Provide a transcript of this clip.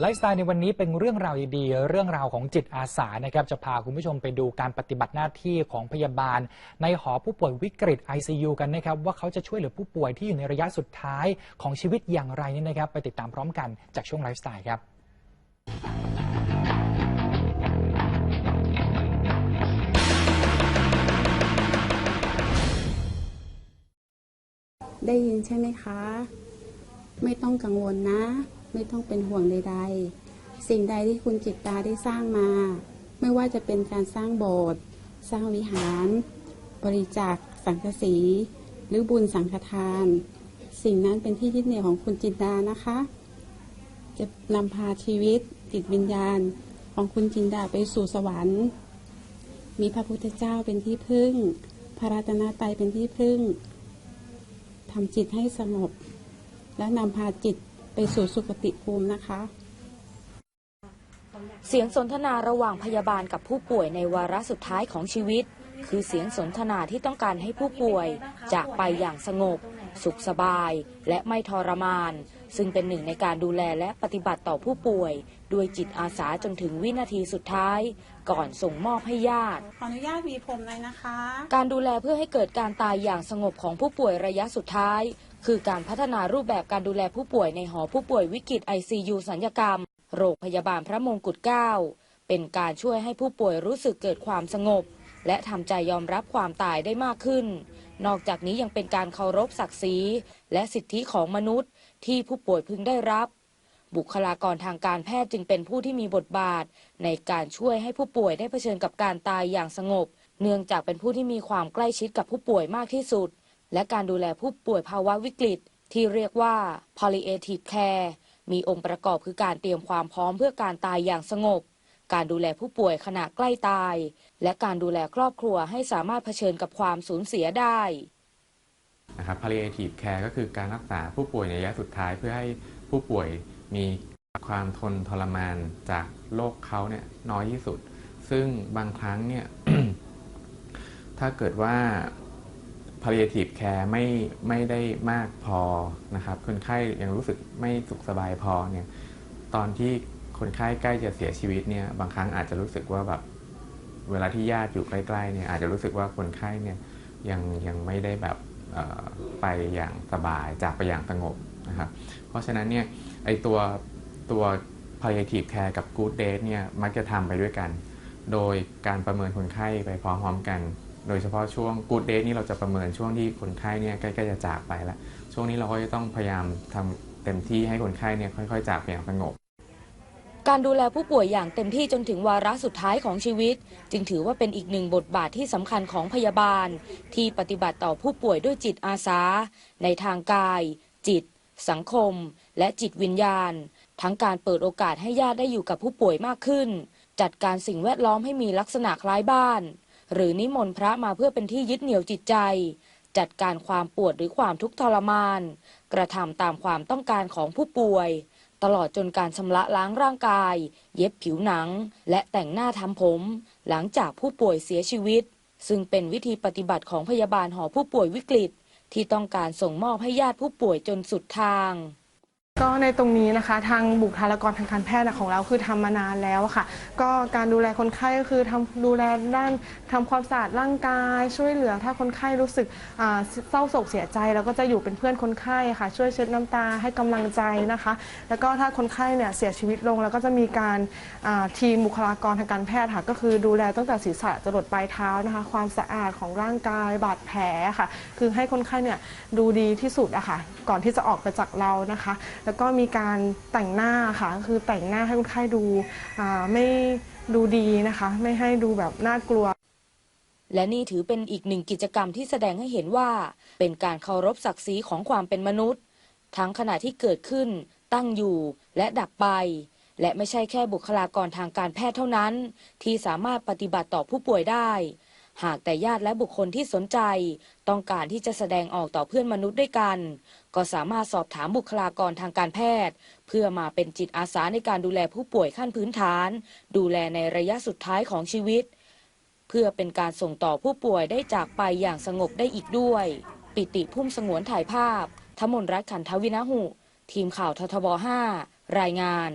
ไลฟ์สไตล์ในวันนี้เป็นเรื่องราวดีๆ เรื่องราวของจิตอาสานะครับ จะพาคุณผู้ชมไปดูการปฏิบัติหน้าที่ของพยาบาล ในหอผู้ป่วยวิกฤต ICU กันนะครับ ว่าเขาจะช่วยเหลือผู้ป่วยที่อยู่ในระยะสุดท้ายของชีวิตอย่างไรนี่นะครับ ไปติดตามพร้อมกันจากช่วงไลฟ์สไตล์ครับได้ยินใช่ไหมคะ ไม่ต้องกังวลนะ ไม่ต้องเป็นห่วงใดๆ สิ่งใดที่คุณจิตตาได้สร้างมา ไม่ว่าจะเป็นการสร้างโบสถ์สร้างวิหาร บริจาคสังฆสี หรือบุญสังฆทาน สิ่งนั้นเป็นที่ยึดเหนี่ยวของคุณจิตตานะคะ จะนำพาชีวิตจิตวิญญาณของคุณจินดาไปสู่สวรรค์ มีพระพุทธเจ้าเป็นที่พึ่ง พระรัตนตรัยเป็นที่พึ่งทำจิตให้สงบ และนำพาจิต ไปสู่สุคติภูมินะคะ เสียงสนทนาระหว่างพยาบาลกับผู้ป่วยในวาระสุดท้ายของชีวิต คือเสียงสนทนาที่ต้องการให้ผู้ป่วย จากไปอย่างสงบ สุขสบาย และไม่ทรมาน ซึ่งเป็นหนึ่งในการดูแลและปฏิบัติต่อผู้ป่วย ด้วยจิตอาสาจนถึงวินาทีสุดท้าย ก่อนส่งมอบให้ญาติ ขออนุญาตหวีผมเลยนะคะ การดูแลเพื่อให้เกิดการตายอย่างสงบของผู้ป่วยระยะสุดท้าย คือการพัฒนารูปแบบการดูแลผู้ป่วยในหอผู้ป่วยวิกฤต ICU สัญญกรรม โรงพยาบาลพระมงกุฎเกล้าเป็นการช่วยให้ผู้ป่วยรู้สึกเกิดความสงบ และทำใจยอมรับความตายได้มากขึ้น นอกจากนี้ยังเป็นการเคารพศักดิ์ศรีและสิทธิของมนุษย์ที่ผู้ป่วยพึงได้รับ บุคลากรทางการแพทย์จึงเป็นผู้ที่มีบทบาท ในการช่วยให้ผู้ป่วยได้เผชิญกับการตายอย่างสงบ เนื่องจากเป็นผู้ที่มีความใกล้ชิดกับผู้ป่วยมากที่สุด และการดูแลผู้ป่วยภาวะวิกฤต ที่เรียกว่า palliative care มีองค์ประกอบคือการเตรียมความพร้อมเพื่อการตายอย่างสงบ การดูแลผู้ป่วยขณะใกล้ตาย และการดูแลครอบครัวให้สามารถเผชิญกับความสูญเสียได้นะครับ palliative care ก็คือการรักษาผู้ป่วยในระยะสุดท้ายเพื่อให้ผู้ป่วยมีความทนทรมานจากโรคเขาเนี่ยน้อยที่สุด ซึ่งบางครั้งเนี่ยถ้าเกิดว่า palliative care ไม่ไม่ได้มากพอนะครับ คนไข้ยังรู้สึกไม่สุขสบายพอเนี่ยตอนที่คนไข้ใกล้จะเสียชีวิตเนี่ยบางครั้งอาจจะรู้สึกว่าแบบเวลาที่ญาติอยู่ใกล้ๆเนี่ยอาจจะรู้สึกว่าคนไข้เนี่ยยังยังไม่ได้แบบไปอย่างสบายจากไปอย่างสงบนะครับเพราะฉะนั้นเนี่ยไอตัวตัว palliative care กับ good date เนี่ยมักจะทำไปด้วยกัน โดยการประเมินคนไข้ไปพร้อมๆกัน โดยเฉพาะช่วง good day นี่เราจะประเมินช่วงที่คนไข้เนี่ยใกล้ๆจะจากไปแล้วช่วงนี้เราก็จะต้องพยายามทำเต็มที่ให้คนไข้เนี่ยค่อย ๆ จากไปอย่างสงบการดูแลผู้ป่วยอย่างเต็มที่จนถึงวาระสุดท้ายของชีวิต จึงถือว่าเป็นอีกหนึ่งบทบาทที่สำคัญของพยาบาล ที่ปฏิบัติต่อผู้ป่วยด้วยจิตอาสา ในทางกาย จิต สังคม และจิตวิญญาณ ทั้งการเปิดโอกาสให้ญาติได้อยู่กับผู้ป่วยมากขึ้น จัดการสิ่งแวดล้อมให้มีลักษณะคล้ายบ้าน หรือนิมนต์พระมาเพื่อเป็นที่ยึดเหนี่ยวจิตใจ จัดการความปวดหรือความทุกข์ทรมาน กระทำตามความต้องการของผู้ป่วย ตลอดจนการชำระล้างร่างกาย เย็บผิวหนัง และแต่งหน้าทำผม หลังจากผู้ป่วยเสียชีวิต ซึ่งเป็นวิธีปฏิบัติของพยาบาลหอผู้ป่วยวิกฤต ที่ต้องการส่งมอบให้ญาติผู้ป่วยจนสุดทาง ก็ในตรงนี้นะคะทางบุคลากรทางการแพทย์ของเราคือทำมานานแล้วค่ะ ก็การดูแลคนไข้ก็คือทำดูแลด้านทำความสะอาดร่างกาย ช่วยเหลือถ้าคนไข้รู้สึกเศร้าโศกเสียใจเราก็จะอยู่เป็นเพื่อนคนไข้ค่ะ ช่วยเช็ดน้ำตาให้กำลังใจนะคะ แล้วก็ถ้าคนไข้เนี่ยเสียชีวิตลงเราก็จะมีการทีมบุคลากรทางการแพทย์ค่ะก็คือดูแลตั้งแต่ศีรษะจรดปลายเท้านะคะ ความสะอาดของร่างกายบาดแผลค่ะ คือให้คนไข้เนี่ยดูดีที่สุดอะค่ะก่อนที่จะออกไปจากเรานะคะแล้วก็มีการแต่งหน้าค่ะก็คือแต่งหน้าให้คนไข้ดูไม่ดูดีนะคะ ไม่ให้ดูแบบน่ากลัว และนี่ถือเป็นอีกหนึ่งกิจกรรมที่แสดงให้เห็นว่า เป็นการเคารพศักดิ์ศรีของความเป็นมนุษย์ ทั้งขณะที่เกิดขึ้น ตั้งอยู่ และดับไป และไม่ใช่แค่บุคลากรทางการแพทย์เท่านั้น ที่สามารถปฏิบัติต่อผู้ป่วยได้ หากแต่ญาติและบุคคลที่สนใจ ต้องการที่จะแสดงออกต่อเพื่อนมนุษย์ด้วยกัน ก็สามารถสอบถามบุคลากรทางการแพทย์ เพื่อมาเป็นจิตอาสาในการดูแลผู้ป่วยขั้นพื้นฐาน ดูแลในระยะสุดท้ายของชีวิต เพื่อเป็นการส่งต่อผู้ป่วยได้จากไปอย่างสงบได้อีกด้วย ปิติพุ่มสงวนถ่ายภาพ ทมนรัตน์ขันทวินะหุ ทีมข่าวททบ 5 รายงาน